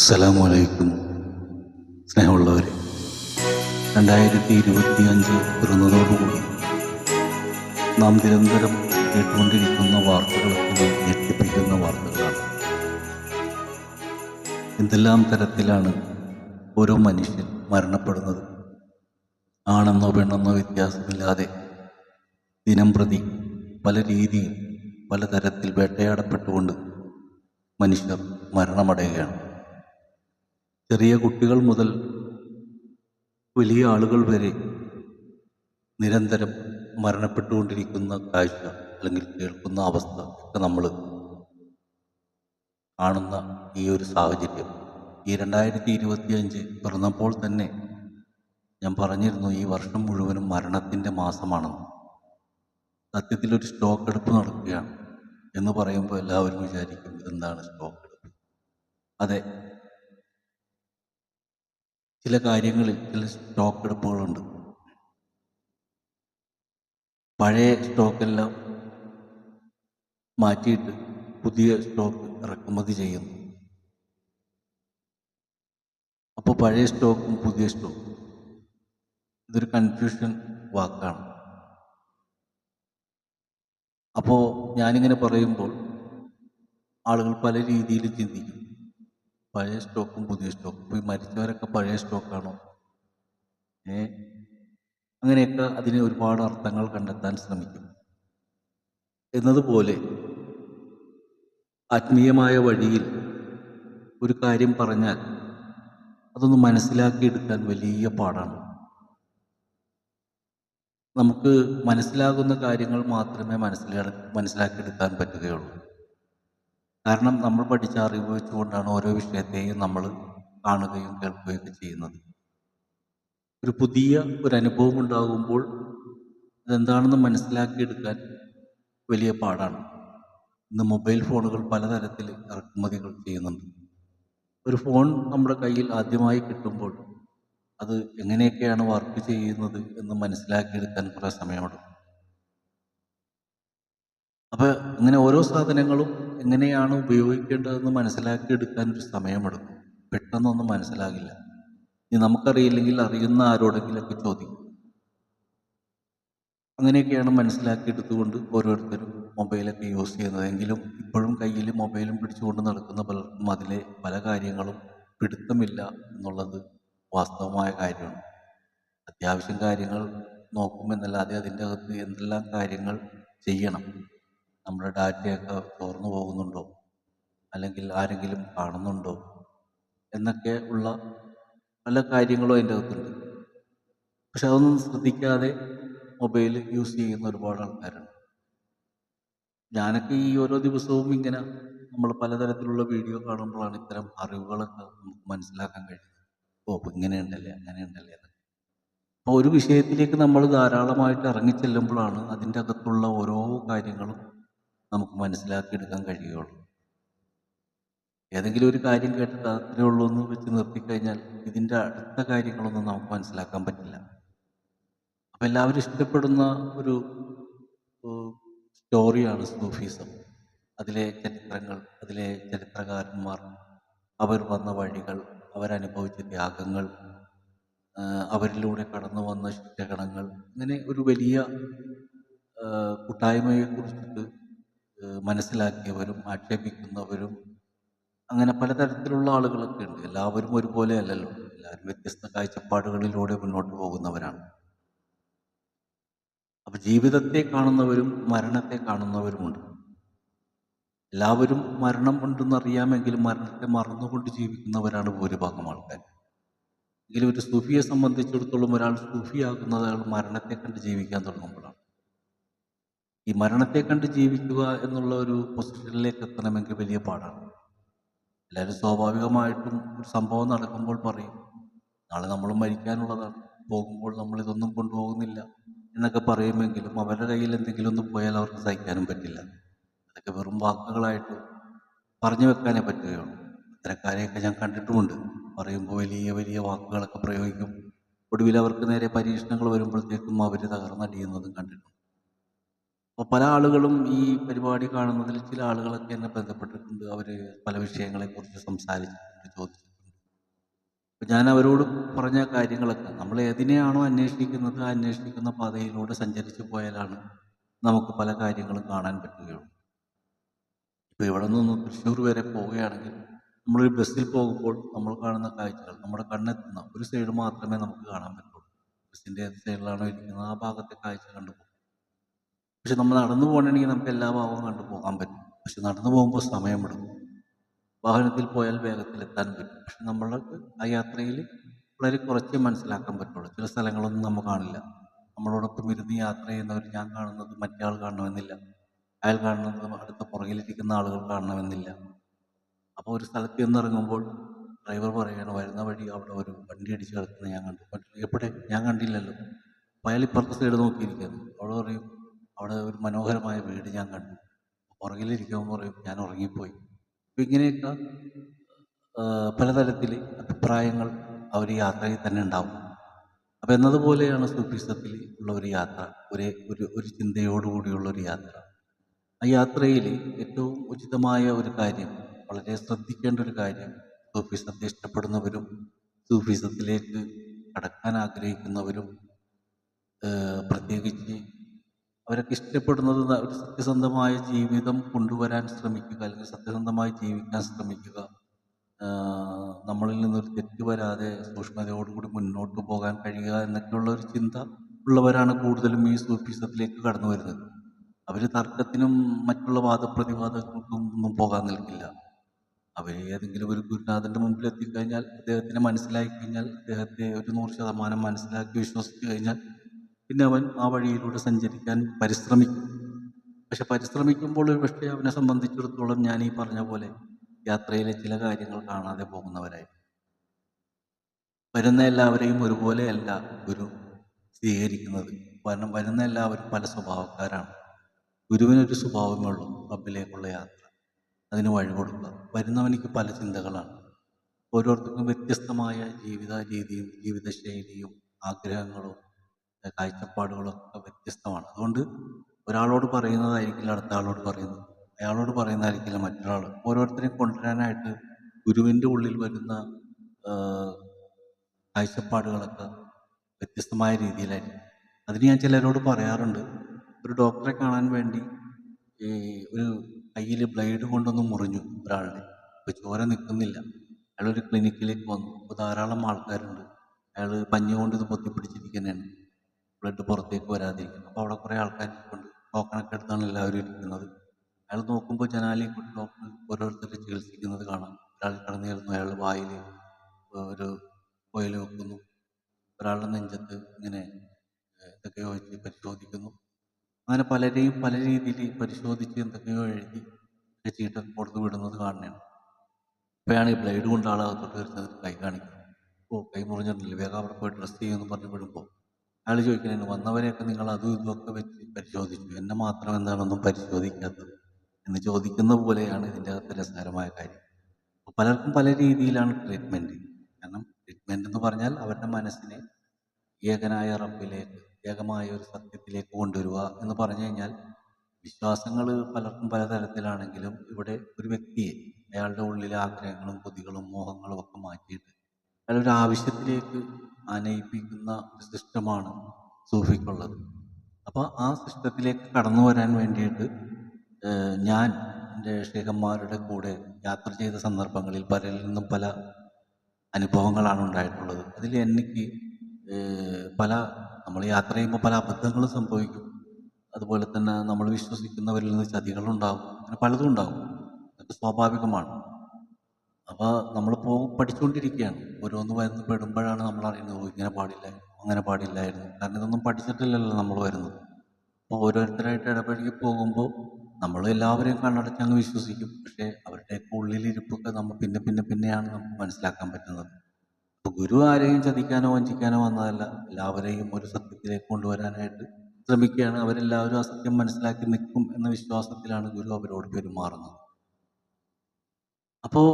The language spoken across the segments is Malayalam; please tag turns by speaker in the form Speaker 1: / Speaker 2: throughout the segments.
Speaker 1: അസ്സലാമലൈക്കും. സ്നേഹമുള്ളവരെ രണ്ടായിരത്തി ഇരുപത്തി അഞ്ച് പിറന്നതോടുകൂടി നാം നിരന്തരം കേട്ടുകൊണ്ടിരിക്കുന്ന വാർത്തകളൊക്കെ ഞെട്ടിപ്പിക്കുന്ന വാർത്തകളാണ്. എന്തെല്ലാം തരത്തിലാണ് ഓരോ മനുഷ്യൻ മരണപ്പെടുന്നത്? ആണെന്നോ പെണ്ണെന്നോ വ്യത്യാസമില്ലാതെ ദിനം പ്രതി പല രീതിയിൽ പലതരത്തിൽ വേട്ടയാടപ്പെട്ടുകൊണ്ട് മനുഷ്യർ മരണമടയുകയാണ്. ചെറിയ കുട്ടികൾ മുതൽ വലിയ ആളുകൾ വരെ നിരന്തരം മരണപ്പെട്ടുകൊണ്ടിരിക്കുന്ന കാഴ്ച അല്ലെങ്കിൽ കേൾക്കുന്ന അവസ്ഥ ഒക്കെ നമ്മൾ കാണുന്ന ഈ ഒരു സാഹചര്യം. ഈ രണ്ടായിരത്തി ഇരുപത്തി അഞ്ച് പിറന്നപ്പോൾ തന്നെ ഞാൻ പറഞ്ഞിരുന്നു ഈ വർഷം മുഴുവനും മരണത്തിന്റെ മാസമാണെന്ന്. സത്യത്തിൽ ഒരു സ്റ്റോക്ക് എടുപ്പ് നടക്കുകയാണ് എന്ന് പറയുമ്പോൾ എല്ലാവരും വിചാരിക്കും എന്താണ് സ്റ്റോക്ക് എടുപ്പ്? അതെ ചില കാര്യങ്ങളിൽ ചില സ്റ്റോക്ക് എടുപ്പുകളുണ്ട് പഴയ സ്റ്റോക്കെല്ലാം മാറ്റിയിട്ട് പുതിയ സ്റ്റോക്ക് ഇറക്കുമതി ചെയ്യുന്നു. അപ്പോൾ പഴയ സ്റ്റോക്കും പുതിയ സ്റ്റോക്കും. ഇതൊരു കൺഫ്യൂഷൻ വാക്കാണ്. അപ്പോൾ ഞാനിങ്ങനെ പറയുമ്പോൾ ആളുകൾ പല രീതിയിൽ ചിന്തിക്കും. പഴയ സ്റ്റോക്കും പുതിയ സ്റ്റോക്കും ഇപ്പോൾ ഈ മരിച്ചവരൊക്കെ പഴയ സ്റ്റോക്കാണോ ഏ? അങ്ങനെയൊക്കെ അതിന് ഒരുപാട് അർത്ഥങ്ങൾ കണ്ടെത്താൻ ശ്രമിക്കും. എന്നതുപോലെ ആത്മീയമായ വഴിയിൽ ഒരു കാര്യം പറഞ്ഞാൽ അതൊന്ന് മനസ്സിലാക്കിയെടുക്കാൻ വലിയ പാടാണ്. നമുക്ക് മനസ്സിലാകുന്ന കാര്യങ്ങൾ മാത്രമേ മനസ്സിലാ മനസ്സിലാക്കിയെടുക്കാൻ പറ്റുകയുള്ളൂ. കാരണം നമ്മൾ പഠിച്ച അറിവ് വെച്ചുകൊണ്ടാണ് ഓരോ വിഷയത്തെയും നമ്മൾ കാണുകയും കേൾക്കുകയും ഒക്കെ ചെയ്യുന്നത്. ഒരു പുതിയ ഒരു അനുഭവം ഉണ്ടാകുമ്പോൾ അതെന്താണെന്ന് മനസ്സിലാക്കിയെടുക്കാൻ വലിയ പാടാണ്. ഇന്ന് മൊബൈൽ ഫോണുകൾ പലതരത്തിൽ ഇറക്കുമതികൾ ചെയ്യുന്നുണ്ട്. ഒരു ഫോൺ നമ്മുടെ കയ്യിൽ ആദ്യമായി കിട്ടുമ്പോൾ അത് എങ്ങനെയൊക്കെയാണ് വർക്ക് ചെയ്യുന്നത് എന്ന് മനസ്സിലാക്കിയെടുക്കാൻ കുറേ സമയമെടുക്കും. അപ്പോൾ ഇങ്ങനെ ഓരോ സാധനങ്ങളും എങ്ങനെയാണ് ഉപയോഗിക്കേണ്ടതെന്ന് മനസ്സിലാക്കിയെടുക്കാൻ ഒരു സമയമെടുക്കും. പെട്ടെന്നൊന്നും മനസ്സിലാകില്ല. ഇനി നമുക്കറിയില്ലെങ്കിൽ അറിയുന്ന ആരോടെങ്കിലൊക്കെ ചോദിക്കും. അങ്ങനെയൊക്കെയാണ് മനസ്സിലാക്കിയെടുത്തുകൊണ്ട് ഓരോരുത്തരും മൊബൈലൊക്കെ യൂസ് ചെയ്യുന്നത്. എങ്കിലും ഇപ്പോഴും കയ്യിൽ മൊബൈലും പിടിച്ചുകൊണ്ട് നടക്കുന്ന പലർക്കും അതിലെ പല കാര്യങ്ങളും പിടുത്തമില്ല എന്നുള്ളത് വാസ്തവമായ കാര്യമാണ്. അത്യാവശ്യം കാര്യങ്ങൾ നോക്കുമെന്നല്ലാതെ അതിന്റെ അകത്ത് എന്തെല്ലാം കാര്യങ്ങൾ ചെയ്യണം? നമ്മുടെ ഡാറ്റയൊക്കെ ചോർന്നു പോകുന്നുണ്ടോ? അല്ലെങ്കിൽ ആരെങ്കിലും കാണുന്നുണ്ടോ? എന്നൊക്കെ ഉള്ള പല കാര്യങ്ങളും അതിന്റെ അകത്തുണ്ട്. പക്ഷെ അതൊന്നും ശ്രദ്ധിക്കാതെ മൊബൈൽ യൂസ് ചെയ്യുന്ന ഒരുപാട് ആൾക്കാരുണ്ട്. ഞാനൊക്കെ ഈ ഓരോ ദിവസവും ഇങ്ങനെ നമ്മൾ പലതരത്തിലുള്ള വീഡിയോ കാണുമ്പോഴാണ് ഇത്തരം അറിവുകളൊക്കെ നമുക്ക് മനസ്സിലാക്കാൻ കഴിയുന്നത്. ഓ അപ്പോൾ അങ്ങനെയുണ്ടല്ലേ എന്നൊക്കെ. അപ്പോൾ ഒരു വിഷയത്തിലേക്ക് നമ്മൾ ധാരാളമായിട്ട് ഇറങ്ങിച്ചെല്ലുമ്പോഴാണ് അതിന്റെ അകത്തുള്ള ഓരോ കാര്യങ്ങളും നമുക്ക് മനസ്സിലാക്കിയെടുക്കാൻ കഴിയുള്ളൂ ഏതെങ്കിലും ഒരു കാര്യം കേട്ടിട്ട് അത്രേ ഉള്ളൂ എന്ന് വെച്ച് നിർത്തിക്കഴിഞ്ഞാൽ ഇതിന്റെ അടുത്ത കാര്യങ്ങളൊന്നും നമുക്ക് മനസ്സിലാക്കാൻ പറ്റില്ല. അപ്പം എല്ലാവരും ഇഷ്ടപ്പെടുന്ന ഒരു സ്റ്റോറിയാണ് സൂഫീസം. അതിലെ ചരിത്രങ്ങൾ അതിലെ ചരിത്രകാരന്മാർ അവർ വന്ന വഴികൾ അവരനുഭവിച്ച ത്യാഗങ്ങൾ അവരിലൂടെ കടന്നു വന്ന ശിക്ഷകണങ്ങൾ അങ്ങനെ ഒരു വലിയ കൂട്ടായ്മയെക്കുറിച്ചിട്ട് മനസ്സിലാക്കിയവരും ആക്ഷേപിക്കുന്നവരും അങ്ങനെ പലതരത്തിലുള്ള ആളുകളൊക്കെ ഉണ്ട്. എല്ലാവരും ഒരുപോലെ അല്ലല്ലോ. എല്ലാവരും വ്യത്യസ്ത കാഴ്ചപ്പാടുകളിലൂടെ മുന്നോട്ട് പോകുന്നവരാണ്. അപ്പൊ ജീവിതത്തെ കാണുന്നവരും മരണത്തെ കാണുന്നവരുമുണ്ട്. എല്ലാവരും മരണം ഉണ്ടെന്ന് അറിയാമെങ്കിലും മരണത്തെ മറന്നുകൊണ്ട് ജീവിക്കുന്നവരാണ് ഭൂരിഭാഗം ആൾക്കാർ എങ്കിലും ഒരു സൂഫിയെ സംബന്ധിച്ചിടത്തോളം ഒരാൾ സൂഫിയാകുന്നത് അയാൾ മരണത്തെ കണ്ട് ജീവിക്കാൻ തുടങ്ങുമ്പോഴാണ്. ഈ മരണത്തെ കണ്ട് ജീവിക്കുക എന്നുള്ള ഒരു പൊസിഷനിലേക്ക് എത്തണമെങ്കിൽ വലിയ പാടാണ്. എല്ലാവരും സ്വാഭാവികമായിട്ടും ഒരു സംഭവം നടക്കുമ്പോൾ പറയും നാളെ നമ്മൾ മരിക്കാനുള്ളതാണ്. പോകുമ്പോൾ നമ്മൾ ഇതൊന്നും കൊണ്ടുപോകുന്നില്ല എന്നൊക്കെ പറയുമെങ്കിലും അവരുടെ കയ്യിൽ എന്തെങ്കിലും ഒന്നും പോയാൽ അവർക്ക് സഹിക്കാനും പറ്റില്ല. അതൊക്കെ വെറും വാക്കുകളായിട്ട് പറഞ്ഞു വെക്കാനേ പറ്റുകയുള്ളൂ. ഇത്തരക്കാരെയൊക്കെ ഞാൻ കണ്ടിട്ടുമുണ്ട്. പറയുമ്പോൾ വലിയ വലിയ വാക്കുകളൊക്കെ പ്രയോഗിക്കും. ഒടുവിൽ അവർക്ക് നേരെ പരീക്ഷണങ്ങൾ വരുമ്പോഴത്തേക്കും അവർ തകർന്നടിയുന്നതും കണ്ടിട്ടുണ്ട്. അപ്പോൾ പല ആളുകളും ഈ പരിപാടി കാണുന്നതിൽ ചില ആളുകളൊക്കെ എന്നെ ബന്ധപ്പെട്ടിട്ടുണ്ട്. അവർ പല വിഷയങ്ങളെക്കുറിച്ച് സംസാരിച്ചിട്ടുണ്ട് ചോദിച്ചിട്ടുണ്ട്. അപ്പോൾ ഞാൻ അവരോട് പറഞ്ഞ കാര്യങ്ങളൊക്കെ നമ്മൾ ഏതിനെയാണോ അന്വേഷിക്കുന്നത് അന്വേഷിക്കുന്ന പാതയിലൂടെ സഞ്ചരിച്ചു പോയാലാണ് നമുക്ക് പല കാര്യങ്ങളും കാണാൻ പറ്റുകയുള്ളൂ. ഇപ്പോൾ ഇവിടെ നിന്ന് തൃശ്ശൂർ വരെ പോവുകയാണെങ്കിൽ നമ്മളൊരു ബസ്സിൽ പോകുമ്പോൾ നമ്മൾ കാണുന്ന കാഴ്ചകൾ നമ്മുടെ കണ്ണെത്തുന്ന ഒരു സൈഡ് മാത്രമേ നമുക്ക് കാണാൻ പറ്റുള്ളൂ. ബസ്സിന്റെ ഏത് സൈഡിലാണോ ഇരിക്കുന്നത് ആ ഭാഗത്തെ കാഴ്ച കണ്ടുപോകും പക്ഷെ നമ്മൾ നടന്നു പോകണമെങ്കിൽ നമുക്ക് എല്ലാ ഭാഗവും കണ്ടു പോകാൻ പറ്റും. പക്ഷെ നടന്നു പോകുമ്പോൾ സമയമെടുക്കും വാഹനത്തിൽ പോയാൽ വേഗത്തിൽ എത്താൻ പറ്റും. പക്ഷെ നമ്മൾക്ക് ആ യാത്രയിൽ വളരെ കുറച്ച് മനസ്സിലാക്കാൻ പറ്റുള്ളൂ. ചില സ്ഥലങ്ങളൊന്നും നമ്മൾ കാണില്ല. നമ്മളോടൊപ്പം ഇരുന്ന് യാത്ര ചെയ്യുന്നവർ ഞാൻ കാണുന്നത് മറ്റേ ആൾ കാണണമെന്നില്ല. അയാൾ കാണുന്നത് അടുത്ത പുറകിലിരിക്കുന്ന ആളുകൾ കാണണമെന്നില്ല. അപ്പോൾ ഒരു സ്ഥലത്ത് ചെന്നിറങ്ങുമ്പോൾ ഡ്രൈവർ പറയുകയാണ് വരുന്ന വഴി അവിടെ ഒരു വണ്ടി അടിച്ച് കിടക്കുന്നത് ഞാൻ കണ്ടു. എപ്പോഴേ എവിടെ? ഞാൻ കണ്ടില്ലല്ലോ. അയാൾ ഇപ്പുറത്തെ സൈഡ് നോക്കിയിരിക്കുന്നു അവിടെ പറയും അവിടെ ഒരു മനോഹരമായ വീട് ഞാൻ കണ്ടു. ഉറങ്ങിലിരിക്കുമെന്ന് പറയും ഞാൻ ഉറങ്ങിപ്പോയി. അപ്പം ഇങ്ങനെയൊക്കെ പലതരത്തിൽ അഭിപ്രായങ്ങൾ അവർ യാത്രയിൽ തന്നെ ഉണ്ടാവും. അപ്പം എന്നതുപോലെയാണ് സൂഫിസത്തിൽ ഉള്ള ഒരു യാത്ര ഒരേ ഒരു ഒരു ചിന്തയോടുകൂടിയുള്ള ഒരു യാത്ര. ആ യാത്രയിൽ ഏറ്റവും ഉചിതമായ ഒരു കാര്യം വളരെ ശ്രദ്ധിക്കേണ്ട ഒരു കാര്യം സൂഫിസത്തെ ഇഷ്ടപ്പെടുന്നവരും സൂഫിസത്തിലേക്ക് കടക്കാൻ ആഗ്രഹിക്കുന്നവരും പ്രത്യേകിച്ച് ഇഷ്ടപ്പെടുന്നത് ഒരു സത്യസന്ധമായ ജീവിതം കൊണ്ടുവരാൻ ശ്രമിക്കുക അല്ലെങ്കിൽ സത്യസന്ധമായി ജീവിക്കാൻ ശ്രമിക്കുക. നമ്മളിൽ നിന്നൊരു തെറ്റ് വരാതെ സൂക്ഷ്മതയോടുകൂടി മുന്നോട്ട് പോകാൻ കഴിയുക എന്നൊക്കെയുള്ള ഒരു ചിന്ത ഉള്ളവരാണ് കൂടുതലും ഈ സൂഫിസത്തിലേക്ക് കടന്നു വരുന്നത്. അവർ തർക്കത്തിനും മറ്റുള്ള വാദപ്രതിവാദങ്ങൾക്കും ഒന്നും പോകാൻ നിൽക്കില്ല. അവർ ഏതെങ്കിലും ഒരു ഗുരുനാഥന്റെ മുമ്പിൽ എത്തിക്കഴിഞ്ഞാൽ അദ്ദേഹത്തിനെ മനസ്സിലാക്കി കഴിഞ്ഞാൽ അദ്ദേഹത്തെ ഒരു നൂറ് ശതമാനം മനസ്സിലാക്കി വിശ്വസിച്ച് കഴിഞ്ഞാൽ പിന്നെ അവൻ ആ വഴിയിലൂടെ സഞ്ചരിക്കാൻ പരിശ്രമിക്കും. പക്ഷെ പരിശ്രമിക്കുമ്പോൾ ഒരു പക്ഷേ അവനെ സംബന്ധിച്ചിടത്തോളം ഞാൻ ഈ പറഞ്ഞ പോലെ യാത്രയിലെ ചില കാര്യങ്ങൾ കാണാതെ പോകുന്നവരായി. വരുന്ന എല്ലാവരെയും ഒരുപോലെയല്ല ഗുരു സ്വീകരിക്കുന്നത്. കാരണം വരുന്ന എല്ലാവരും പല സ്വഭാവക്കാരാണ്. ഗുരുവിനൊരു സ്വഭാവമേ ഉള്ളൂ റബ്ബിലേക്കുള്ള യാത്ര. അതിന് വഴി കൊടുക്കുക. വരുന്നവനിക്ക് പല ചിന്തകളാണ്. ഓരോരുത്തർക്കും വ്യത്യസ്തമായ ജീവിത രീതിയും ജീവിതശൈലിയും ആഗ്രഹങ്ങളും ഏഹ് കാഴ്ചപ്പാടുകളും ഒക്കെ വ്യത്യസ്തമാണ്. അതുകൊണ്ട് ഒരാളോട് പറയുന്നതായിരിക്കില്ല അടുത്ത ആളോട് പറയുന്നത്. അയാളോട് പറയുന്നതായിരിക്കില്ല മറ്റൊരാൾ ഓരോരുത്തരെയും കൊണ്ടുവരാനായിട്ട് ഗുരുവിന്റെ ഉള്ളിൽ വരുന്ന കാഴ്ചപ്പാടുകളൊക്കെ വ്യത്യസ്തമായ രീതിയിലായിരിക്കും. അതിന് ഞാൻ ചിലരോട് പറയാറുണ്ട് ഒരു ഡോക്ടറെ കാണാൻ വേണ്ടി ഈ ഒരു കയ്യിൽ ബ്ലേഡ് കൊണ്ടൊന്ന് മുറിഞ്ഞു ഒരാളുടെ. ഇപ്പോൾ ചോര നിൽക്കുന്നില്ല. അയാളൊരു ക്ലിനിക്കിലേക്ക് വന്നു. അപ്പോൾ ധാരാളം ആൾക്കാരുണ്ട്. അയാൾ പഞ്ഞി കൊണ്ട് ഇത് പൊത്തിപ്പിടിച്ചിരിക്കുന്നതാണ്. ബ്ലഡ് പുറത്തേക്ക് വരാതിരിക്കും അപ്പോൾ അവിടെ കുറേ ആൾക്കാർ കൊണ്ട് ടോക്കണൊക്കെ എടുത്താണ് എല്ലാവരും ഇരിക്കുന്നത്. അയാൾ നോക്കുമ്പോൾ ജനാലയിൽ കൂടി ഡോക്ടർ ഓരോരുത്തരെ ചികിത്സിക്കുന്നത് കാണാം. ഒരാൾ കടന്നു കയറുന്നു അയാൾ വായിൽ ഒരു കോയിൽ വെക്കുന്നു. ഒരാളുടെ നെഞ്ചത്ത് ഇങ്ങനെ എന്തൊക്കെയോ വെച്ച് പരിശോധിക്കുന്നു. അങ്ങനെ പലരെയും പല രീതിയിൽ പരിശോധിച്ച് എന്തൊക്കെയോ എഴുതി ചീട്ട കൊടുത്ത് വിടുന്നത് കാണുകയാണ് അപ്പോഴാണ് ഈ ബ്ലേഡ് കൊണ്ട് ആളകത്തോട്ട് വരുന്നത് കൈ കാണിക്കുന്നത് ഓ കൈ മുറിഞ്ഞിട്ടില്ല. വേഗം അവിടെ പോയി ഡ്രസ്സ് ചെയ്യുമെന്ന് പറഞ്ഞ് വിടുമ്പോൾ അയാൾ ചോദിക്കുന്നുണ്ട് വന്നവരെയൊക്കെ നിങ്ങൾ അതും ഇതുമൊക്കെ വെച്ച് പരിശോധിച്ചു. എന്നെ മാത്രം എന്താണെന്നും പരിശോധിക്കാത്തത്? എന്ന് ചോദിക്കുന്ന പോലെയാണ് ഇതിന്റെ അകത്ത് രസകരമായ കാര്യം. പലർക്കും പല രീതിയിലാണ് ട്രീറ്റ്മെന്റ് കാരണം ട്രീറ്റ്മെന്റ് എന്ന് പറഞ്ഞാൽ അവരുടെ മനസ്സിനെ ഏകനായ റബ്ബിലേക്ക് ഏകമായ ഒരു സത്യത്തിലേക്ക് കൊണ്ടുവരിക എന്ന് പറഞ്ഞു കഴിഞ്ഞാൽ വിശ്വാസങ്ങൾ പലർക്കും പലതരത്തിലാണെങ്കിലും ഇവിടെ ഒരു വ്യക്തിയെ അയാളുടെ ഉള്ളിലെ ആഗ്രഹങ്ങളും കൊതികളും മോഹങ്ങളും ഒക്കെ മാറ്റിയിട്ട് അയാളൊരു ആവശ്യത്തിലേക്ക് ആനയിപ്പിക്കുന്ന സിസ്റ്റമാണ് സൂഫിക്കുള്ളത്. അപ്പോൾ ആ സിസ്റ്റത്തിലേക്ക് കടന്നു വരാൻ വേണ്ടിയിട്ട് ഞാൻ എന്റെ ഷേഖന്മാരുടെ കൂടെ യാത്ര ചെയ്ത സന്ദർഭങ്ങളിൽ പലരിൽ നിന്നും പല അനുഭവങ്ങളാണ് ഉണ്ടായിട്ടുള്ളത്. അതിൽ എനിക്ക് പല നമ്മൾ യാത്ര ചെയ്യുമ്പോൾ പല അബദ്ധങ്ങളും സംഭവിക്കും. അതുപോലെ തന്നെ നമ്മൾ വിശ്വസിക്കുന്നവരിൽ നിന്ന് ചതികളുണ്ടാകും അങ്ങനെ പലതും ഉണ്ടാകും അതൊക്കെ സ്വാഭാവികമാണ്. അപ്പോൾ നമ്മളിപ്പോൾ പഠിച്ചുകൊണ്ടിരിക്കുകയാണ് ഓരോന്ന് വരുന്ന പെടുമ്പോഴാണ് നമ്മൾ അറിയുന്നത് ഇങ്ങനെ പാടില്ല അങ്ങനെ പാടില്ലായിരുന്നു കാരണം ഇതൊന്നും പഠിച്ചിട്ടില്ലല്ലോ നമ്മൾ വരുന്നത്. അപ്പോൾ ഓരോരുത്തരായിട്ട് ഇടപഴകി പോകുമ്പോൾ നമ്മൾ എല്ലാവരെയും കണ്ണടച്ച് അങ്ങ് വിശ്വസിക്കും. പക്ഷേ അവരുടെയൊക്കെ ഉള്ളിലിരിപ്പൊക്കെ നമ്മൾ പിന്നെ പിന്നെ പിന്നെയാണ് നമുക്ക് മനസ്സിലാക്കാൻ പറ്റുന്നത്. അപ്പോൾ ഗുരു ആരെയും ചതിക്കാനോ വഞ്ചിക്കാനോ വന്നതല്ല. എല്ലാവരെയും ഒരു സത്യത്തിലേക്ക് കൊണ്ടുവരാനായിട്ട് ശ്രമിക്കുകയാണ്. അവരെല്ലാവരും ആ സത്യം മനസ്സിലാക്കി നിൽക്കും എന്ന വിശ്വാസത്തിലാണ് ഗുരു അവരോട് പെരുമാറുന്നത്. അപ്പോൾ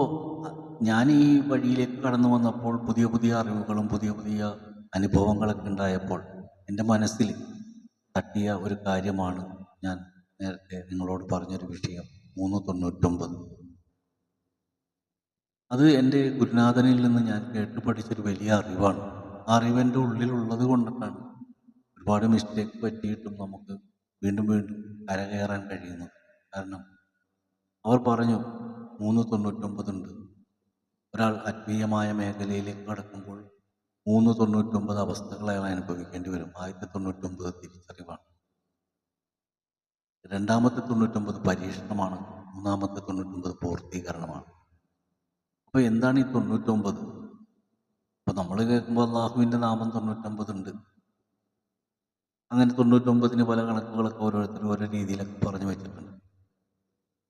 Speaker 1: ഞാൻ ഈ വഴിയിലേക്ക് കടന്നു വന്നപ്പോൾ പുതിയ പുതിയ അറിവുകളും പുതിയ പുതിയ അനുഭവങ്ങളൊക്കെ ഉണ്ടായപ്പോൾ എന്റെ മനസ്സിൽ തട്ടിയ ഒരു കാര്യമാണ് ഞാൻ നേരത്തെ നിങ്ങളോട് പറഞ്ഞൊരു വിഷയം മൂന്ന് തൊണ്ണൂറ്റൊമ്പത്. അത് എന്റെ ഗുരുനാഥനിൽ നിന്ന് ഞാൻ കേട്ട് പഠിച്ചൊരു വലിയ അറിവാണ്. ആ അറിവ് എന്റെ ഉള്ളിലുള്ളത് കൊണ്ടിട്ടാണ് ഒരുപാട് മിസ്റ്റേക്ക് പറ്റിയിട്ടും നമുക്ക് വീണ്ടും വീണ്ടും കരകയറാൻ കഴിയുന്നത്. കാരണം അവർ പറഞ്ഞു മൂന്ന് തൊണ്ണൂറ്റൊമ്പതുണ്ട്. ഒരാൾ ആത്മീയമായ മേഖലയിലേക്ക് കടക്കുമ്പോൾ മൂന്ന് തൊണ്ണൂറ്റൊമ്പത് അവസ്ഥകളെ അയാൾ അനുഭവിക്കേണ്ടി വരും. ആദ്യത്തെ തൊണ്ണൂറ്റൊമ്പത് തിരിച്ചറിവാണ്. രണ്ടാമത്തെ തൊണ്ണൂറ്റൊമ്പത് പരീക്ഷണമാണ്. മൂന്നാമത്തെ തൊണ്ണൂറ്റൊമ്പത് പൂർത്തീകരണമാണ്. അപ്പോൾ എന്താണ് ഈ തൊണ്ണൂറ്റൊമ്പത്? അപ്പോൾ നമ്മൾ കേൾക്കുമ്പോൾ അള്ളാഹുവിന്റെ നാമം തൊണ്ണൂറ്റൊമ്പത് ഉണ്ട് അങ്ങനെ തൊണ്ണൂറ്റൊമ്പതിന് പല കണക്കുകളൊക്കെ ഓരോരുത്തരും ഓരോ രീതിയിലൊക്കെ പറഞ്ഞു വെച്ചിട്ടുണ്ട്.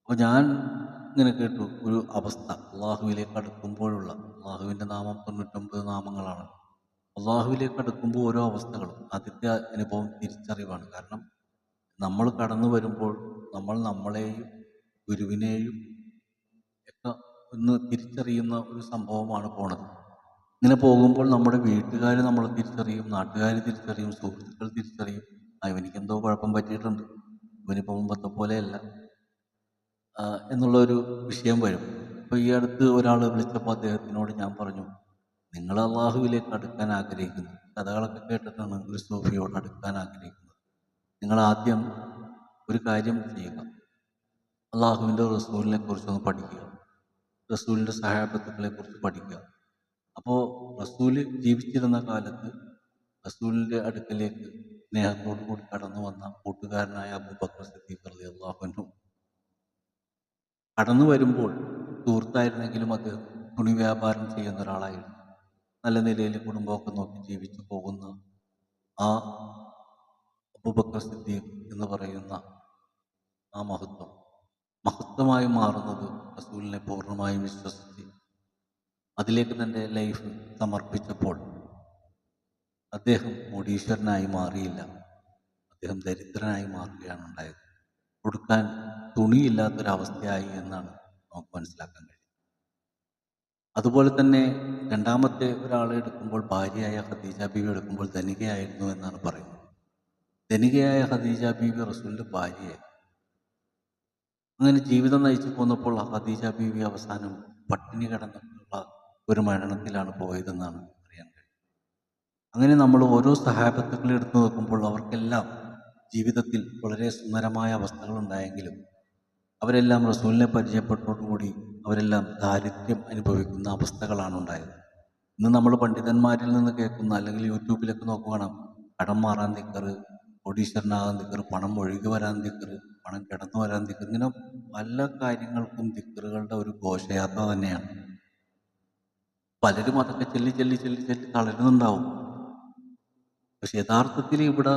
Speaker 1: അപ്പോൾ ഞാൻ ഇങ്ങനെ കേട്ടു. ഒരു അവസ്ഥ. അള്ളാഹുവിലേക്ക് അടുക്കുമ്പോഴുള്ള അള്ളാഹുവിന്റെ നാമം തൊണ്ണൂറ്റൊമ്പത് നാമങ്ങളാണ്. അള്ളാഹുവിലേക്ക് അടുക്കുമ്പോൾ ഓരോ അവസ്ഥകളും ആദ്യത്തെ അനുഭവം തിരിച്ചറിവാണ്. കാരണം നമ്മൾ കടന്നു വരുമ്പോൾ നമ്മൾ നമ്മളെയും ഗുരുവിനെയും ഒക്കെ ഒന്ന് തിരിച്ചറിയുന്ന ഒരു സംഭവമാണ് പോണത്. ഇങ്ങനെ പോകുമ്പോൾ നമ്മുടെ വീട്ടുകാർ നമ്മൾ തിരിച്ചറിയും നാട്ടുകാർ തിരിച്ചറിയും സുഹൃത്തുക്കൾ തിരിച്ചറിയും. ആ ഇവനിക്ക് എന്തോ കുഴപ്പം പറ്റിയിട്ടുണ്ട്. ഇവനിപ്പോൾ മുമ്പത്തെ പോലെയല്ല. ആ, എന്നുള്ളൊരു വിഷയം വരും. അപ്പോൾ ഈ അടുത്ത് ഒരാൾ വിളിച്ചപ്പോൾ അദ്ദേഹത്തിനോട് ഞാൻ പറഞ്ഞു നിങ്ങൾ അള്ളാഹുവിലേക്ക് അടുക്കാൻ ആഗ്രഹിക്കുന്നു. കഥകളൊക്കെ കേട്ടിട്ടാണ് ഒരു സൂഫിയോട് അടുക്കാൻ ആഗ്രഹിക്കുന്നത്. നിങ്ങൾ ആദ്യം ഒരു കാര്യം ചെയ്യുക. അള്ളാഹുവിന്റെ റസൂലിനെ കുറിച്ചൊന്ന് പഠിക്കുക. റസൂലിന്റെ സഹാബത്തുക്കളെ കുറിച്ച് പഠിക്കുക. അപ്പോൾ റസൂൽ ജീവിച്ചിരുന്ന കാലത്ത് റസൂലിന്റെ അടുക്കലേക്ക് സ്നേഹത്തോടു കൂടി കടന്നു വന്ന കൂട്ടുകാരനായ അബൂബക്കർ സിദ്ദീഖ് അള്ളാഹുവിനും കടന്നു വരുമ്പോൾ സുഹൃത്തായിരുന്നെങ്കിലും അദ്ദേഹം തുണി വ്യാപാരം ചെയ്യുന്ന ഒരാളായിരുന്നു. നല്ല നിലയിൽ കുടുംബമൊക്കെ നോക്കി ജീവിച്ചു പോകുന്ന ആ അബൂബക്കർ സിദ്ദീഖ് എന്ന് പറയുന്ന ആ മഹത്വം. മഹത്വമായി മാറുന്നത് റസൂലിനെ പൂർണമായും വിശ്വസിച്ച് അതിലേക്ക് തന്റെ ലൈഫ് സമർപ്പിച്ചപ്പോൾ അദ്ദേഹം കോടീശ്വരനായി മാറിയില്ല. അദ്ദേഹം ദരിദ്രനായി മാറുകയാണ് ഉണ്ടായത്. കൊടുക്കാൻ തുണിയില്ലാത്തൊരവസ്ഥയായി എന്നാണ് നമുക്ക് മനസ്സിലാക്കാൻ കഴിയുന്നത്. അതുപോലെ തന്നെ രണ്ടാമത്തെ ഒരാളെ എടുക്കുമ്പോൾ ഭാര്യയായ ഖദീജ ബീവി എടുക്കുമ്പോൾ ധനികയായിരുന്നു എന്നാണ് പറയുന്നത്. ധനികയായ ഖദീജ ബീവി റസൂലിന്റെ ഭാര്യയായി. അങ്ങനെ ജീവിതം നയിച്ചു പോന്നപ്പോൾ ഖദീജ ബീവി അവസാനം പട്ടിണി കിടന്നിട്ടുള്ള ഒരു മരണത്തിലാണ് പോയതെന്നാണ് അറിയാൻ കഴിയുന്നത്. അങ്ങനെ നമ്മൾ ഓരോ സഹാബത്തുക്കളെ എടുത്തു നോക്കുമ്പോൾ അവർക്കെല്ലാം ജീവിതത്തിൽ വളരെ സുന്ദരമായ അവസ്ഥകൾ ഉണ്ടായെങ്കിലും അവരെല്ലാം റസൂലിനെ പരിചയപ്പെട്ടതോടുകൂടി അവരെല്ലാം ദാരിദ്ര്യം അനുഭവിക്കുന്ന അവസ്ഥകളാണ് ഉണ്ടായത്. ഇന്ന് നമ്മൾ പണ്ഡിതന്മാരിൽ നിന്ന് കേൾക്കുന്ന അല്ലെങ്കിൽ യൂട്യൂബിലൊക്കെ നോക്കുകയാണ് കടം മാറാൻ നിക്കറ് കോടീശ്വരനാകാൻ നിക്കറ് പണം ഒഴുകി വരാൻ നിക്കറ് പണം കിടന്നു വരാൻ നിൽക്കറ് ഇങ്ങനെ പല കാര്യങ്ങൾക്കും ദിക്കറുകളുടെ ഒരു ഘോഷയാത്ര തന്നെയാണ്. പലരും അതൊക്കെ ചെല്ലി ചെല്ലി ചെല്ലി ചെല്ലി തളരുന്നുണ്ടാവും. പക്ഷെ യഥാർത്ഥത്തിൽ ഇവിടെ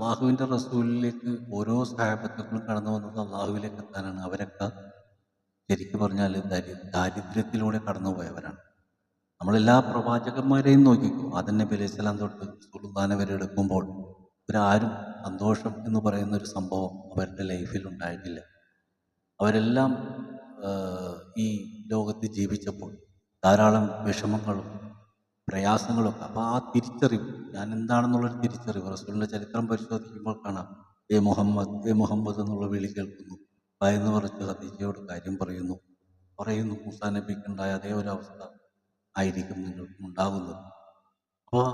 Speaker 1: അള്ളാഹുവിന്റെ റസൂലിലേക്ക് ഓരോ സാഹബത്തുക്കളും കടന്നു വന്നത് അള്ളാഹുവിലേക്ക് എത്താനാണ്. അവരൊക്കെ ശരിക്കും പറഞ്ഞാൽ ദരി ദാരിദ്ര്യത്തിലൂടെ കടന്നുപോയവരാണ് നമ്മളെല്ലാ പ്രവാചകന്മാരെയും നോക്കിക്കും. അലൈഹി സ്വലാം തൊട്ട് സുൽത്താനെ വരെ എടുക്കുമ്പോൾ ഇവരാരും സന്തോഷം എന്ന് പറയുന്ന ഒരു സംഭവം അവരുടെ ലൈഫിൽ ഉണ്ടായിട്ടില്ല. അവരെല്ലാം ഈ ലോകത്ത് ജീവിച്ചപ്പോൾ ധാരാളം വിഷമങ്ങളും പ്രയാസങ്ങളൊക്കെ. അപ്പോൾ ആ തിരിച്ചറിവ് ഞാൻ എന്താണെന്നുള്ളൊരു തിരിച്ചറിവ്. റസൂലിന്റെ ചരിത്രം പരിശോധിക്കുമ്പോൾ കാണാം. എ മുഹമ്മദ് എ മുഹമ്മദ് എന്നുള്ള വിളി കേൾക്കുന്നു. ഭയന്ന് പറിച്ച് ഹദീജയോട് കാര്യം പറയുന്നു. പറയുന്നു മൂസാ നബിക്കുണ്ടായ അതേ ഒരു അവസ്ഥ ആയിരിക്കും നിങ്ങൾക്കും ഉണ്ടാകുന്നത് അപ്പോൾ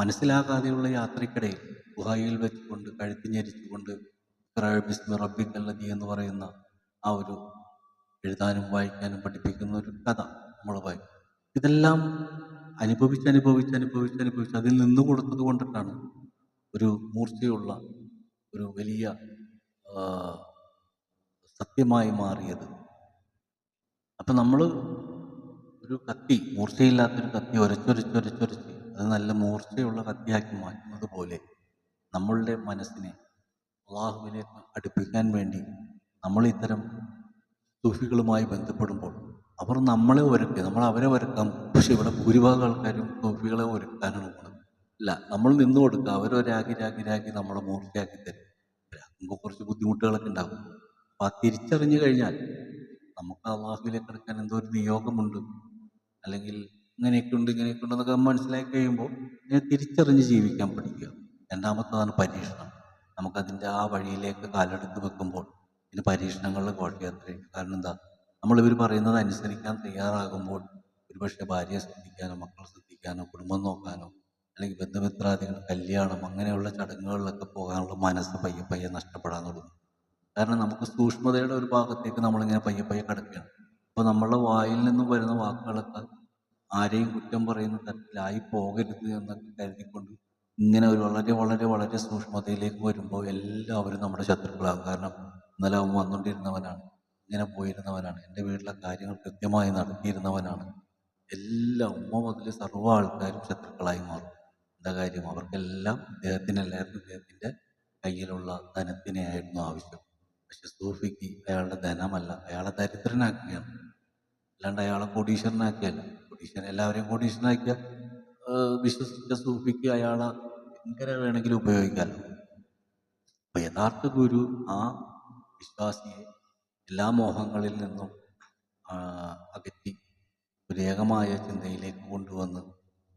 Speaker 1: മനസ്സിലാകാതെയുള്ള യാത്രക്കിടയിൽ ഗുഹയിൽ വെച്ചുകൊണ്ട് കഴുത്തി ഞെരിച്ചുകൊണ്ട് ബിസ്മി റബ്ബിക്കല്ലതി എന്ന് പറയുന്ന ആ ഒരു എഴുതാനും വായിക്കാനും പഠിപ്പിക്കുന്ന ഒരു കഥ നമ്മൾ വായിക്കും. ഇതെല്ലാം അനുഭവിച്ച് അനുഭവിച്ച് അനുഭവിച്ച് അനുഭവിച്ച് അതിൽ നിന്ന് കൊടുത്തത് കൊണ്ടിട്ടാണ് ഒരു മൂർച്ചയുള്ള ഒരു വലിയ സത്യമായി മാറിയത്. അപ്പം നമ്മൾ ഒരു കത്തി മൂർച്ചയില്ലാത്തൊരു കത്തി ഒരച്ചൊരച്ചൊരച്ചൊരച്ച് അത് നല്ല മൂർച്ചയുള്ള കത്തിയാക്കി മാറ്റുന്നത് പോലെ നമ്മളുടെ മനസ്സിനെ അള്ളാഹുവിലേക്ക് അടുപ്പിക്കാൻ വേണ്ടി നമ്മൾ ഇത്തരം സൂഫികളുമായി ബന്ധപ്പെടുമ്പോൾ അവർ നമ്മളെ ഒരുക്കുക നമ്മൾ അവരെ ഒരുക്കാം. പക്ഷെ ഇവിടെ ഭൂരിഭാഗം ആൾക്കാരും സൂഫികളെ ഒരുക്കാനാണ് പോണത് ഇല്ല നമ്മൾ നിന്ന് കൊടുക്കുക. അവരൊരാക്കി രാക്കി രാക്കി നമ്മളെ മൂർത്തിയാക്കി തരും. രാക്കുമ്പോൾ കുറച്ച് ബുദ്ധിമുട്ടുകളൊക്കെ ഉണ്ടാകും അപ്പം ആ തിരിച്ചറിഞ്ഞു കഴിഞ്ഞാൽ നമുക്ക് അള്ളാഹുവിലേക്ക് എടുക്കാൻ എന്തോ ഒരു നിയോഗമുണ്ട്. അല്ലെങ്കിൽ ഇങ്ങനെയൊക്കെ ഉണ്ട് ഇങ്ങനെയൊക്കെ ഉണ്ടെന്നൊക്കെ മനസ്സിലാക്കി കഴിയുമ്പോൾ ഇതിനെ തിരിച്ചറിഞ്ഞ് ജീവിക്കാൻ പഠിക്കുക. രണ്ടാമത്തതാണ് പരീക്ഷണം. നമുക്കതിന്റെ ആ വഴിയിലേക്ക് കാലെടുത്ത് വെക്കുമ്പോൾ പിന്നെ പരീക്ഷണങ്ങളിൽ ഘോഷയാത്രയാണ് കാരണം എന്താ? നമ്മളിവർ പറയുന്നത് അനുസരിക്കാൻ തയ്യാറാകുമ്പോൾ ഒരുപക്ഷെ ഭാര്യയെ ശ്രദ്ധിക്കാനോ മക്കളെ ശ്രദ്ധിക്കാനോ കുടുംബം നോക്കാനോ അല്ലെങ്കിൽ ബന്ധുമിത്രാദികൾ കല്യാണം അങ്ങനെയുള്ള ചടങ്ങുകളിലൊക്കെ പോകാനുള്ള മനസ്സ് പയ്യെ പയ്യെ നഷ്ടപ്പെടാൻ തുടങ്ങും. കാരണം നമുക്ക് സൂക്ഷ്മതയുടെ ഒരു ഭാഗത്തേക്ക് നമ്മളിങ്ങനെ പയ്യെ പയ്യെ കിടക്കുകയാണ്. അപ്പോൾ നമ്മളുടെ വായിൽ നിന്നും വരുന്ന വാക്കുകളൊക്കെ ആരെയും കുറ്റം പറയുന്ന തരത്തിലായി പോകരുത് എന്നൊക്കെ കരുതിക്കൊണ്ട് ഇങ്ങനെ ഒരു വളരെ വളരെ വളരെ സൂക്ഷ്മതയിലേക്ക് വരുമ്പോൾ എല്ലാവരും നമ്മുടെ ശത്രുക്കളാകും. കാരണം ഇന്നലെ അവൻ വന്നുകൊണ്ടിരുന്നവനാണ് ഇങ്ങനെ പോയിരുന്നവനാണ് എന്റെ വീട്ടിലെ കാര്യങ്ങൾ കൃത്യമായി നടത്തിയിരുന്നവനാണ്. എല്ലാ ഉമ്മ മുതൽ സർവ ആൾക്കാരും ശത്രുക്കളായി മാറും. എന്താ കാര്യം? അവർക്കെല്ലാം അദ്ദേഹത്തിനല്ലായിരുന്നു അദ്ദേഹത്തിന്റെ കയ്യിലുള്ള കയ്യിലുള്ള ധനത്തിനെയായിരുന്നു ആവശ്യം. പക്ഷെ സൂഫിക്ക് അയാളുടെ ധനമല്ല അയാളെ ദരിദ്രനാക്കുകയാണ് അല്ലാണ്ട് അയാളെ കോടീശ്വരനാക്കിയല്ല. കോടീശ്വരൻ എല്ലാവരെയും കോടീശ്വരനാക്കിയ വിശ്വസിച്ച സൂഫിക്ക് അയാളെ എങ്ങനെ വേണമെങ്കിലും ഉപയോഗിക്കാമല്ലോ അപ്പൊ യഥാർത്ഥ ഗുരു ആ വിശ്വാസിയെ എല്ലാ മോഹങ്ങളിൽ നിന്നും അകറ്റി. ഒരു ഏകമായ ചിന്തയിലേക്ക് കൊണ്ടുവന്ന്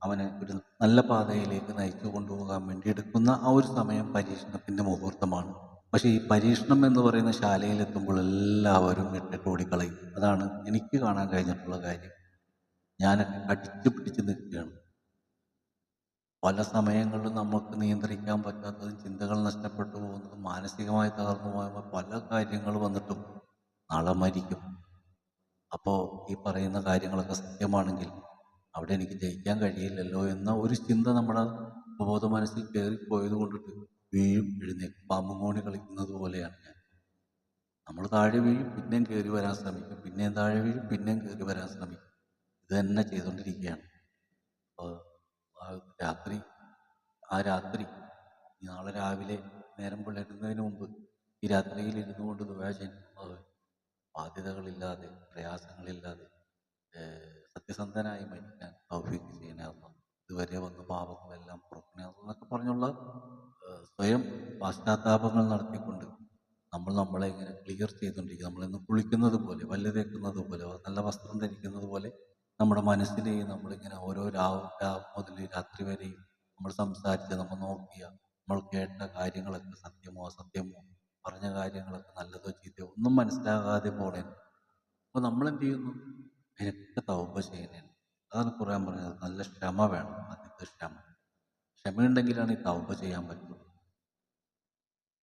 Speaker 1: അവനെ ഒരു നല്ല പാതയിലേക്ക് നയിച്ചു കൊണ്ടുപോകാൻ വേണ്ടി എടുക്കുന്ന ആ ഒരു സമയം പരീക്ഷണത്തിന്റെ മുഹൂർത്തമാണ്. പക്ഷേ ഈ പരീക്ഷണം എന്ന് പറയുന്ന ശാലയിലെത്തുമ്പോൾ എല്ലാവരും ഇട്ടിട്ട് ഓടിക്കളയും അതാണ് എനിക്ക് കാണാൻ കഴിഞ്ഞിട്ടുള്ള കാര്യം. ഞാനൊക്കെ അടിച്ചു പിടിച്ച് നിൽക്കുകയാണ്. പല സമയങ്ങളിലും നമുക്ക് നിയന്ത്രിക്കാൻ പറ്റാത്തതും ചിന്തകൾ നഷ്ടപ്പെട്ടു പോകുന്നതും മാനസികമായി തകർന്നു പോകുമ്പോൾ പല കാര്യങ്ങൾ വന്നിട്ടും നാളെ മരിക്കും. അപ്പോൾ ഈ പറയുന്ന കാര്യങ്ങളൊക്കെ സത്യമാണെങ്കിൽ അവിടെ എനിക്ക് ജയിക്കാൻ കഴിയില്ലല്ലോ എന്ന ഒരു ചിന്ത നമ്മുടെ ബോധ മനസ്സിൽ കയറിപ്പോയത് കൊണ്ടിട്ട് വീഴും എഴുന്നേക്കും പാമ്പും കോണി കളിക്കുന്നത് പോലെയാണ് ഞാൻ. നമ്മൾ താഴെ വീഴും പിന്നെയും കയറി വരാൻ ശ്രമിക്കും. പിന്നെയും താഴെ വീഴും പിന്നെയും കയറി വരാൻ ശ്രമിക്കും. ഇത് തന്നെ ചെയ്തുകൊണ്ടിരിക്കുകയാണ്. അപ്പോൾ രാത്രി ആ രാത്രി നാളെ രാവിലെ നേരം പുലരുന്നതിന് മുമ്പ് ഈ രാത്രിയിൽ ഇരുന്നു കൊണ്ട് ചെയ്യുന്നത് ബാധ്യതകളില്ലാതെ പ്രയാസങ്ങളില്ലാതെ സത്യസന്ധനായി മരിക്കാൻ തൗഫീഖ് ചെയ്യണമല്ല ഇതുവരെ വന്ന പാപങ്ങളെല്ലാം പുറക്കണേ എന്നൊക്കെ പറഞ്ഞുള്ള സ്വയം പാശ്ചാത്താപങ്ങൾ നടത്തിക്കൊണ്ട് നമ്മൾ നമ്മളെ ഇങ്ങനെ ക്ലിയർ ചെയ്തുകൊണ്ടിരിക്കുക. നമ്മളിന്ന് കുളിക്കുന്നത് പോലെ പല്ല് തേക്കുന്നത് പോലെ നല്ല വസ്ത്രം ധരിക്കുന്നത് പോലെ നമ്മുടെ മനസ്സിനെയും നമ്മളിങ്ങനെ ഓരോ രാവ് രാവ് മുതൽ രാത്രി വരെയും നമ്മൾ സംസാരിച്ച നമ്മൾ നോക്കിയ നമ്മൾ കേട്ട കാര്യങ്ങളൊക്കെ സത്യമോ അസത്യമോ പറഞ്ഞ കാര്യങ്ങളൊക്കെ നല്ലതോ ചീത്തയോ ഒന്നും മനസ്സിലാകാതെ പോണേ. അപ്പോൾ നമ്മൾ എന്ത് ചെയ്യുന്നു അതിനൊക്കെ തൗബ ചെയ്യണേ അതാണ് ഖുർആൻ പറഞ്ഞത്. നല്ല ക്ഷമ വേണം. ആദ്യത്തെ ക്ഷമ. ക്ഷമയുണ്ടെങ്കിലാണ് ഈ തൗബ ചെയ്യാൻ പറ്റുള്ളൂ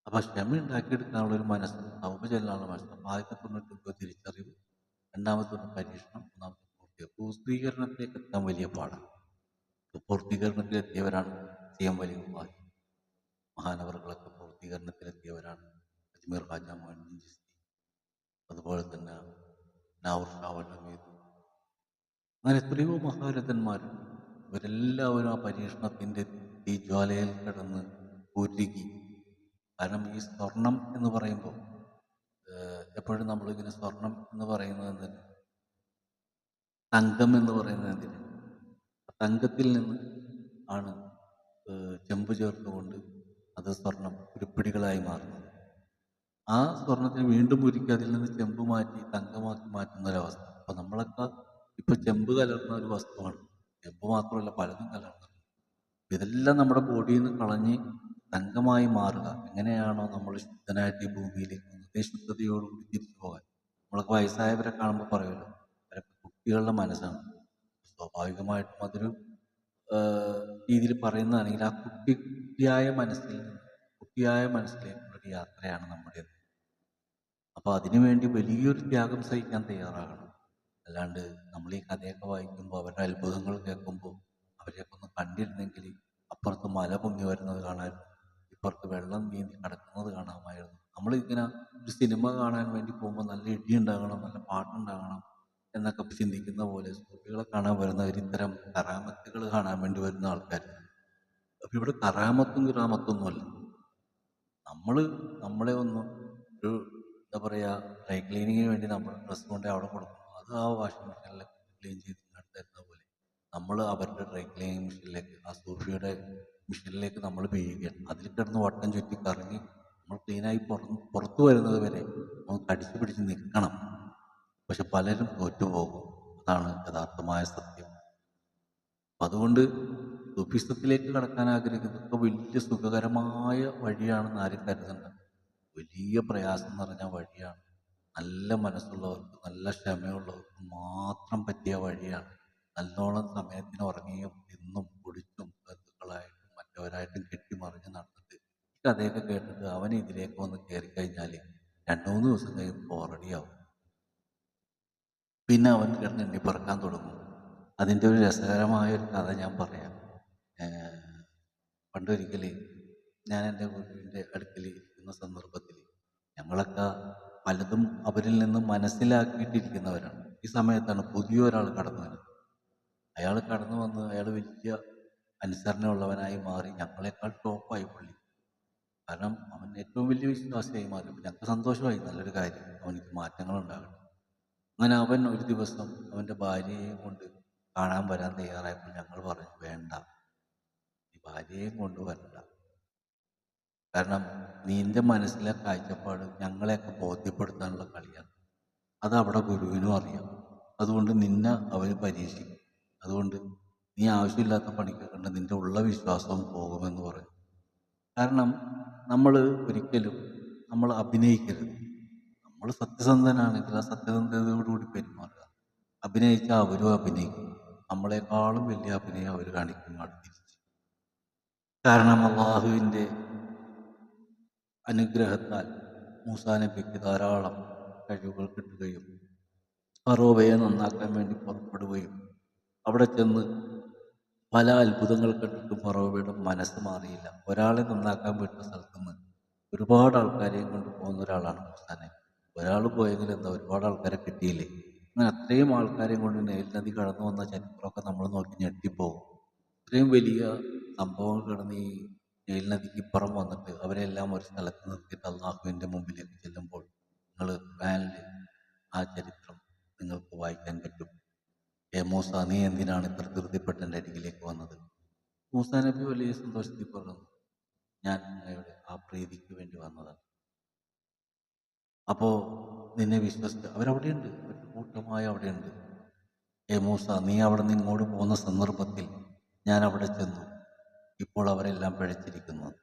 Speaker 1: അപ്പൊ ക്ഷമ ഉണ്ടാക്കിയെടുക്കാനുള്ള ഒരു മനസ്സ് തൗബ ചെല്ലാനുള്ള മനസ്സ് അപ്പോൾ ആദ്യത്തെ തൊണ്ണൂറ്റി തിരിച്ചറിവ് രണ്ടാമത്തെ ഒന്ന് പരീക്ഷണം മൂന്നാമത്തെ പൂർത്തീകരണം. പൂർത്തീകരണത്തിലേക്ക് എത്താൻ വലിയ പാടാണ് പൂർത്തീകരണത്തിലെത്തിയവരാണ് ചെയ്യാൻ വലിയ മഹാനവറുകളൊക്കെ പൂർത്തീകരണത്തിലെത്തിയവരാണ്. മൊയ്നുദ്ദീൻ അതുപോലെ തന്നെ നാവർ അങ്ങനെ എത്രയോ മഹാരഥന്മാരും ഇവരെല്ലാവരും ആ പരീക്ഷണത്തിന്റെ തീജ്വാലയിൽ കിടന്ന് ഉരുകി. കാരണം ഈ സ്വർണം എന്ന് പറയുമ്പോൾ എപ്പോഴും നമ്മളിങ്ങനെ സ്വർണം എന്ന് പറയുന്നത് എന്തിന്? തങ്കം എന്ന് പറയുന്നത് എന്തിന്? തങ്കത്തിൽ നിന്ന് ആണ് ചെമ്പ് ചേർത്തുകൊണ്ട് അത് സ്വർണം ഉരുപ്പിടികളായി മാറുന്നത്. ആ സ്വർണത്തിന് വീണ്ടും ഉരുക്കി അതിൽ നിന്ന് ചെമ്പ് മാറ്റി തങ്കമാക്കി മാറ്റുന്ന ഒരവസ്ഥ അപ്പൊ നമ്മളൊക്കെ ഇപ്പൊ ചെമ്പ് കലർന്ന ഒരു വസ്തുവാണ്. ചെമ്പ് മാത്രമല്ല പലതും കലർന്നത് ഇതെല്ലാം നമ്മുടെ ബോഡിയിൽ നിന്ന് കളഞ്ഞ് തങ്കമായി മാറുക. എങ്ങനെയാണോ നമ്മൾ ശുദ്ധനായിട്ട് ഈ ഭൂമിയിലേക്ക് അതേ ശുദ്ധതയോടുകൂടി തിരിച്ചു പോകാൻ. നമ്മളൊക്കെ വയസ്സായവരെ കാണുമ്പോൾ പറയുമല്ലോ അവരൊക്കെ കുട്ടികളുടെ മനസ്സാണ്. സ്വാഭാവികമായിട്ടും അതൊരു രീതിയിൽ പറയുന്നതാണെങ്കിൽ ആ കുട്ടി കുട്ടിയായ മനസ്സിൽ കുട്ടിയായ മനസ്സിലേക്കുള്ളൊരു യാത്രയാണ് നമ്മുടേത്. അപ്പോൾ അതിനുവേണ്ടി വലിയൊരു ത്യാഗം സഹിക്കാൻ തയ്യാറാകണം. അല്ലാണ്ട് നമ്മൾ ഈ കഥയൊക്കെ വായിക്കുമ്പോൾ അവരുടെ അത്ഭുതങ്ങൾ കേൾക്കുമ്പോൾ അവരെയൊക്കെ ഒന്ന് കണ്ടിരുന്നെങ്കിൽ അപ്പുറത്ത് മല പൊങ്ങി വരുന്നത് കാണാമായിരുന്നു. ഇപ്പുറത്ത് വെള്ളം നീന്തി കിടക്കുന്നത് കാണാമായിരുന്നു. നമ്മളിങ്ങനെ ഒരു സിനിമ കാണാൻ വേണ്ടി പോകുമ്പോൾ നല്ല ഇടി ഉണ്ടാകണം നല്ല പാട്ടുണ്ടാകണം എന്നൊക്കെ ചിന്തിക്കുന്ന പോലെ സുഹൃത്തുക്കളെ കാണാൻ വരുന്നവർ ഇത്തരം കറാമത്തുകൾ കാണാൻ വേണ്ടി വരുന്ന ആൾക്കാർ അപ്പൊ ഇവിടെ കറാമത്തും കിറാമത്തൊന്നുമല്ല നമ്മൾ നമ്മളെ ഒന്ന് ഒരു എന്താ പറയുക ഡ്രൈ ക്ലീനിങ്ങിന് വേണ്ടി നമ്മൾ ഡ്രസ്സ് കൊണ്ട് അവിടെ കൊടുക്കും. അത് ആ വാഷിംഗ് മെഷീനിൽ ക്ലീൻ ചെയ്ത് തരുന്ന പോലെ നമ്മൾ അവരുടെ ഡ്രൈ ക്ലീനിങ് മെഷീനിലേക്ക് ആ സൂഫിയുടെ മെഷീനിലേക്ക് നമ്മൾ പെയ്യുകയാണ്. അതിൽ കിടന്ന് വട്ടം ചുറ്റി കറങ്ങി നമ്മൾ ക്ലീനായി പുറം പുറത്തു വരുന്നത് വരെ നമുക്ക് കടിച്ചു പിടിച്ച് നിൽക്കണം. പക്ഷെ പലരും തോറ്റുപോകും. അതാണ് യഥാർത്ഥമായ സത്യം. അതുകൊണ്ട് സൂഫിസത്തിലേക്ക് കടക്കാൻ ആഗ്രഹിക്കുന്നതൊക്കെ വലിയ സുഖകരമായ വഴിയാണെന്ന് ആരും കരുതണ്ട. വലിയ പ്രയാസം നിറഞ്ഞ വഴിയാണ്. നല്ല മനസ്സുള്ളവർക്ക് നല്ല ക്ഷമയുള്ളവർക്ക് മാത്രം പറ്റിയ വഴിയാണ്. നല്ലോണം സമയത്തിന് ഉറങ്ങിയും തിന്നും കുടിച്ചും ബന്ധുക്കളായിട്ടും മറ്റവരായിട്ടും കെട്ടിമറിഞ്ഞ് നടന്നിട്ട് ഈ കഥയൊക്കെ കേട്ടിട്ട് അവൻ ഇതിലേക്ക് വന്ന് കയറി കഴിഞ്ഞാൽ രണ്ട് മൂന്ന് ദിവസം കഴിയുമ്പോൾ ബോറടിയാവും പിന്നെ അവൻ കിടന്ന് എണ്ണിപ്പറക്കാൻ തുടങ്ങും. അതിന്റെ ഒരു രസകരമായ ഒരു കഥ ഞാൻ പറയാം. പണ്ടൊരിക്കൽ ഞാൻ എന്റെ ഗുരുവിന്റെ അടുക്കൽ ഇരിക്കുന്ന സന്ദർഭത്തിൽ ഞങ്ങളൊക്കെ പലതും അവരിൽ നിന്ന് മനസ്സിലാക്കിയിട്ടിരിക്കുന്നവരാണ്. ഈ സമയത്താണ് പുതിയ ഒരാൾ കടന്നു വരുന്നത്. അയാൾ കടന്നു വന്ന് അയാൾ വലിയ അനുസരണയുള്ളവനായി മാറി ഞങ്ങളെക്കാൾ ടോപ്പായി പുള്ളി. കാരണം അവൻ ഏറ്റവും വലിയ വിശ്വാസിയായി മാറി. ഞങ്ങൾക്ക് സന്തോഷമായി. നല്ലൊരു കാര്യം. അവനിക്ക് മാറ്റങ്ങൾ ഉണ്ടാകണം അങ്ങനെ അവൻ ഒരു ദിവസം അവന്റെ ഭാര്യയെയും കൊണ്ട് കാണാൻ വരാൻ തയ്യാറായപ്പോൾ ഞങ്ങൾ പറഞ്ഞു വേണ്ട. ഭാര്യയെയും കൊണ്ട് വരണ്ട. കാരണം നിന്റെ മനസ്സിലെ കാഴ്ചപ്പാട് ഞങ്ങളെയൊക്കെ ബോധ്യപ്പെടുത്താനുള്ള കളിയാണ്. അത് അവിടെ ഗുരുവിനും അറിയാം. അതുകൊണ്ട് നിന്നെ അവർ പരീക്ഷിക്കും. അതുകൊണ്ട് നീ ആവശ്യമില്ലാത്ത പണിക്ക് കണ്ട് നിന്റെ ഉള്ള വിശ്വാസവും പോകുമെന്ന് പറയും. കാരണം നമ്മൾ ഒരിക്കലും നമ്മൾ അഭിനയിക്കരുത്. നമ്മൾ സത്യസന്ധനാണെങ്കിൽ ആ സത്യസന്ധതയോടുകൂടി പെരുമാറുക. അഭിനയിച്ചാൽ അവരും അഭിനയിക്കും. നമ്മളെക്കാളും വലിയ അഭിനയം അവർ കാണിക്കും. അടുത്തിരിച്ച് കാരണം അള്ളാഹുവിന്റെ അനുഗ്രഹത്താൽ മൂസാ നബിക്ക് ധാരാളം കഴിവുകൾ കിട്ടുകയും ഫറോവയെ നന്നാക്കാൻ വേണ്ടി പുറപ്പെടുകയും അവിടെ ചെന്ന് പല അത്ഭുതങ്ങൾ കണ്ടിട്ടും ഫറോവയുടെ മനസ്സ് മാറിയില്ല. ഒരാളെ നന്നാക്കാൻ വിട്ട സ്ഥലത്ത് നിന്ന് ഒരുപാട് ആൾക്കാരെയും കൊണ്ട് പോകുന്ന ഒരാളാണ് മൂസാ നബി ഒരാൾ പോയെങ്കിൽ എന്താ ഒരുപാട് ആൾക്കാരെ കിട്ടിയില്ലേ? അങ്ങനെ അത്രയും ആൾക്കാരെയും കൊണ്ട് നെയിൽ നദി കടന്നു വന്ന ചരിത്രമൊക്കെ നമ്മൾ നോക്കി ഞെട്ടിപ്പോകും. ഇത്രയും വലിയ സംഭവങ്ങൾ കടന്ന് ഈ ഇപ്പുറം വന്നിട്ട് അവരെല്ലാം ഒരു സ്ഥലത്ത് നിർത്തിയിട്ട് അള്ളാഹുവിന്റെ മുമ്പിലേക്ക് ചെല്ലുമ്പോൾ നിങ്ങൾ വാനിൽ ആ ചരിത്രം നിങ്ങൾക്ക് വായിക്കാൻ പറ്റും. ഏ മൂസ നീ എന്തിനാണ് ഇത്ര ധൃതിപ്പെട്ടെന്റെ അരികിലേക്ക് വന്നത്? മൂസ നബി വലിയ സന്തോഷത്തിൽ പറഞ്ഞു ഞാൻ അങ്ങയുടെ ആ പ്രീതിക്ക് വേണ്ടി വന്നതാണ്. അപ്പോൾ നിന്നെ വിശ്വസിച്ച് അവരവിടെയുണ്ട് ഒരു കൂട്ടമായി അവിടെയുണ്ട്. ഏ മൂസ നീ അവിടെ നിന്ന് ഇങ്ങോട്ട് പോകുന്ന സന്ദർഭത്തിൽ ഞാൻ അവിടെ ചെന്നു. ഇപ്പോൾ അവരെല്ലാം പിഴച്ചിരിക്കുന്നത്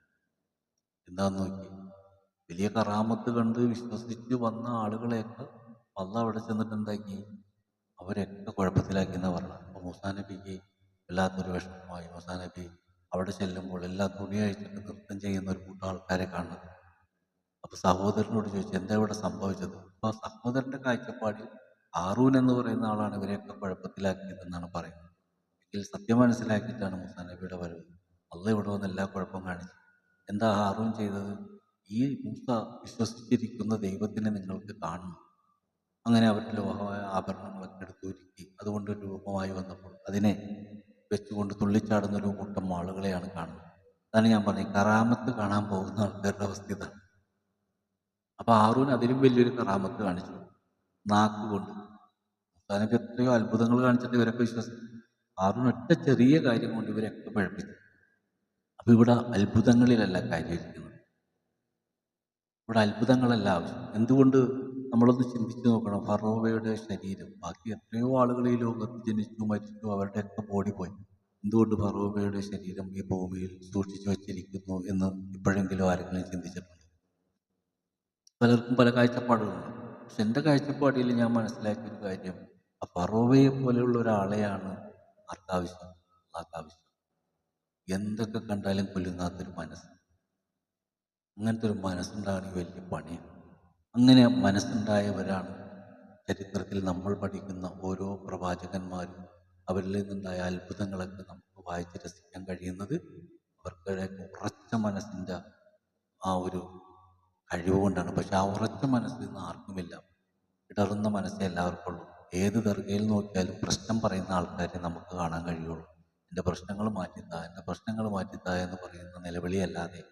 Speaker 1: എന്താന്ന് നോക്കി. വലിയ കറാമത്ത് കണ്ട് വിശ്വസിച്ച് വന്ന ആളുകളെയൊക്കെ വന്ന അവിടെ ചെന്നിട്ട് എന്താക്കി? അവരെയൊക്കെ കുഴപ്പത്തിലാക്കി എന്നാ പറഞ്ഞത് അപ്പോൾ മൂസാ നബിക്ക് വല്ലാത്തൊരു വിഷമമായി. മൂസാ നബി അവിടെ ചെല്ലുമ്പോൾ എല്ലാ തുണി നൃത്തം ചെയ്യുന്ന ഒരു കൂട്ടം ആൾക്കാരെ കാണുന്നത് അപ്പൊ സഹോദരനോട് ചോദിച്ചു എന്താ ഇവിടെ സംഭവിച്ചത്? അപ്പോൾ സഹോദരന്റെ കാഴ്ചപ്പാടിൽ ആറൂൻ എന്ന് പറയുന്ന ആളാണ് ഇവരെയൊക്കെ കുഴപ്പത്തിലാക്കിയതെന്നാണ് പറയുന്നത്. എങ്കിൽ സത്യം മനസ്സിലാക്കിയിട്ടാണ് മൂസാ നബിയുടെ വരവ്. അള്ള ഇവിടെ എല്ലാ കുഴപ്പം കാണിച്ചു. എന്താ ആറും ചെയ്തത്? ഈ മൂസ വിശ്വസിച്ചിരിക്കുന്ന ദൈവത്തിനെ നിങ്ങൾക്ക് കാണണം. അങ്ങനെ അവരുടെ ലോഹമായ ആഭരണങ്ങളൊക്കെ എടുത്തൊരുക്കി അതുകൊണ്ട് രൂപമായി വന്നപ്പോൾ അതിനെ വെച്ചുകൊണ്ട് തുള്ളിച്ചാടുന്ന ഒരു കൂട്ടം ആളുകളെയാണ് കാണുന്നത്. അതാണ് ഞാൻ പറഞ്ഞത്. കറാമത്ത് കാണാൻ പോകുന്ന ആൾക്കാരുടെ അവസ്ഥ ഇതാണ്. അപ്പൊ ആറൂൻ അതിലും വലിയൊരു കറാമത്ത് കാണിച്ചു. നാക്ക് കൊണ്ട്. മുസാനബി എത്രയോ അത്ഭുതങ്ങൾ കാണിച്ചിട്ട് ഇവരൊക്കെ വിശ്വസിച്ചു. ആറൂൻ ഒറ്റ ചെറിയ കാര്യം കൊണ്ട് ഇവരൊക്കെ പഴപ്പിച്ചു. അപ്പൊ ഇവിടെ അത്ഭുതങ്ങളിലല്ല കാര്യം ഇവിടെ അത്ഭുതങ്ങളല്ല ആവശ്യം. എന്തുകൊണ്ട് നമ്മളൊന്ന് ചിന്തിച്ചു നോക്കണം? ഫറോവയുടെ ശരീരം. ബാക്കി എത്രയോ ആളുകൾ ഈ ലോകത്ത് ജനിച്ചു മരിച്ചു അവരുടെയൊക്കെ ബോഡി പോയി. എന്തുകൊണ്ട് ഫറോവയുടെ ശരീരം ഈ ഭൂമിയിൽ സൂക്ഷിച്ചു വച്ചിരിക്കുന്നു എന്ന് ഇപ്പോഴെങ്കിലും ആരെങ്കിലും ചിന്തിച്ചിട്ടുണ്ട്? പലർക്കും പല കാഴ്ചപ്പാടുകളുണ്ട്. പക്ഷെ എന്റെ കാഴ്ചപ്പാടിൽ ഞാൻ മനസ്സിലാക്കിയൊരു കാര്യം ആ ഫറോവയെ പോലെയുള്ള ഒരാളെയാണ് ആർക്കാവശ്യം? ആർക്കാവശ്യം? എന്തൊക്കെ കണ്ടാലും കൊല്ലുന്നാത്തൊരു മനസ്സ്. അങ്ങനത്തെ ഒരു മനസ്സുണ്ടാകണമെങ്കിൽ വലിയ പണിയാണ് അങ്ങനെ മനസ്സുണ്ടായവരാണ് ചരിത്രത്തിൽ നമ്മൾ പഠിക്കുന്ന ഓരോ പ്രവാചകന്മാരും അവരിൽ നിന്നുണ്ടായ അത്ഭുതങ്ങളൊക്കെ നമുക്ക് വായിച്ച് രസിക്കാൻ കഴിയുന്നത് അവർക്ക് ഉറച്ച മനസ്സിന്റെ ആ ഒരു കഴിവ് കൊണ്ടാണ്. പക്ഷെ ആ ഉറച്ച മനസ്സ് നിന്ന് ആർക്കുമില്ല. ഇടറുന്ന മനസ്സേ എല്ലാവർക്കും ഉള്ളൂ ഏത് ദർഗയിൽ നോക്കിയാലും പ്രശ്നം പറയുന്ന ആൾക്കാരെ നമുക്ക് കാണാൻ കഴിയുള്ളൂ. എന്റെ പ്രശ്നങ്ങൾ മാറ്റിത്താ എന്റെ പ്രശ്നങ്ങൾ മാറ്റിത്താ എന്ന് പറയുന്ന നിലവിളിയല്ലാതെ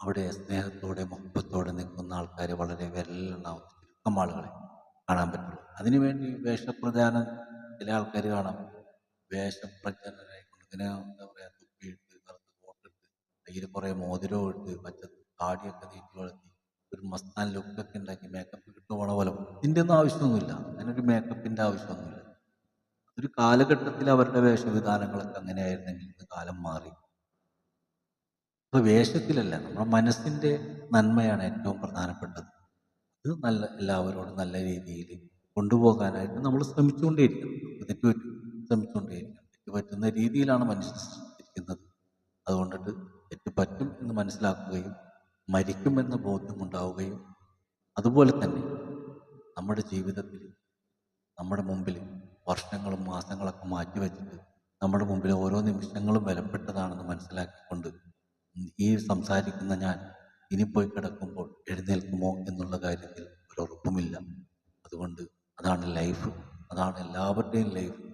Speaker 1: അവിടെ സ്നേഹത്തോടെ മുഖത്തോടെ നിൽക്കുന്ന ആൾക്കാർ വളരെ വിരലിലുണ്ടാവുന്ന ചുരുക്കം ആളുകളെ കാണാൻ പറ്റുള്ളൂ. അതിനുവേണ്ടി വേഷപ്രചാരം ചില ആൾക്കാർ കാണാം. വേഷപ്രചാരനായിക്കൊണ്ട് ഇങ്ങനെ എന്താ പറയുക തുപ്പിയിട്ട് കറുത്ത് കോട്ടിട്ട് കയ്യിൽ കുറേ മോതിരം ഇട്ട് പച്ച താടിയൊക്കെ നീട്ടി വളർത്തി ഒരു മസ്താൻ ലുക്കൊക്കെ ഉണ്ടാക്കി മേക്കപ്പ് ഇട്ട് പോണ പോലെ. ഇതിന്റെ ഒന്നും ആവശ്യമൊന്നുമില്ല. അങ്ങനൊരു മേക്കപ്പിന്റെ ആവശ്യമൊന്നുമില്ല. ഒരു കാലഘട്ടത്തിൽ അവരുടെ വേഷവിധാനങ്ങളൊക്കെ അങ്ങനെയായിരുന്നെങ്കിൽ ഇന്ന് കാലം മാറി. അപ്പൊ വേഷത്തിലല്ല നമ്മുടെ മനസ്സിന്റെ നന്മയാണ് ഏറ്റവും പ്രധാനപ്പെട്ടത്. അത് നല്ല എല്ലാവരോടും നല്ല രീതിയിൽ കൊണ്ടുപോകാനായിട്ട് നമ്മൾ ശ്രമിച്ചുകൊണ്ടേയിരിക്കണം. തെറ്റ് പറ്റും ശ്രമിച്ചുകൊണ്ടേയിരിക്കണം. തെറ്റ് പറ്റുന്ന രീതിയിലാണ് മനുഷ്യൻ സൃഷ്ടിക്കുന്നത് അതുകൊണ്ടിട്ട് തെറ്റ് പറ്റും എന്ന് മനസ്സിലാക്കുകയും മരിക്കുമെന്ന ബോധ്യമുണ്ടാവുകയും അതുപോലെ തന്നെ നമ്മുടെ ജീവിതത്തിൽ നമ്മുടെ മുമ്പിൽ വർഷങ്ങളും മാസങ്ങളൊക്കെ മാറ്റി വെച്ചിട്ട് നമ്മുടെ മുമ്പിൽ ഓരോ നിമിഷങ്ങളും വിലപ്പെട്ടതാണെന്ന് മനസ്സിലാക്കിക്കൊണ്ട് ഈ സംസാരിക്കുന്ന ഞാൻ ഇനി പോയി കിടക്കുമ്പോൾ എഴുന്നേൽക്കുമോ എന്നുള്ള കാര്യത്തിൽ ഒരു ഉറപ്പുമില്ല. അതുകൊണ്ട് അതാണ് ലൈഫ് അതാണ് എല്ലാവരുടെയും ലൈഫ്